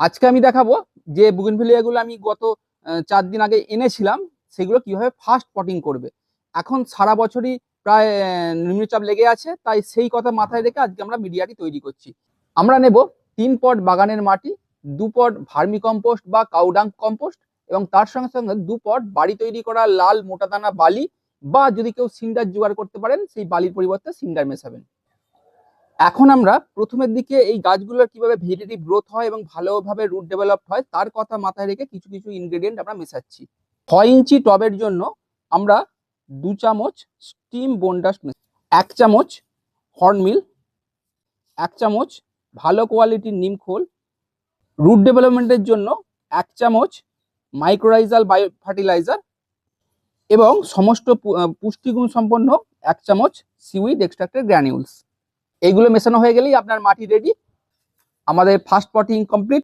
আজকে আমি দেখাবো যে বুগেনভিলিয়াগুলো আমি গত চার দিন আগে এনেছিলাম, সেগুলো কীভাবে ফাস্ট পটিং করবে। এখন সারা বছরই প্রায় নিম্নচাপ লেগে আছে, তাই সেই কথা মাথায় রেখে আজকে আমরা মিডিয়াটি তৈরি করছি। আমরা নেব তিন পট বাগানের মাটি, দু পট ভার্মি কম্পোস্ট বা কাউডাং কম্পোস্ট এবং তার সঙ্গে সঙ্গে দু পট বাড়ি তৈরি করা লাল মোটাদানা বালি বা যদি কেউ সিন্ডার জোগাড় করতে পারেন, সেই বালির পরিবর্তে সিন্ডার মেশাবেন। এখন আমরা প্রথমের দিকে এই গাছগুলোর কীভাবে ভেজিটেটিভ গ্রোথ হয় এবং ভালোভাবে রুট ডেভেলপ হয়, তার কথা মাথায় রেখে কিছু কিছু ইনগ্রেডিয়েন্ট আমরা মেশাচ্ছি। ছয় ইঞ্চি টবের জন্য আমরা দু চামচ স্টিম বোনডাস্ট এক চামচ হর্নমিল এক চামচ ভালো কোয়ালিটির নিম খোল রুট ডেভেলপমেন্টের জন্য এক চামচ মাইক্রোরাইজাল বায়ো ফার্টিলাইজার এবং সমস্ত পুষ্টিগুণ সম্পন্ন এক চামচ সিউইড এক্সট্রাক্টেড গ্র্যানিউলস এইগুলো মেশানো হয়ে গেলেই আপনার মাটি রেডি আমাদের ফার্স্ট পটিং কমপ্লিট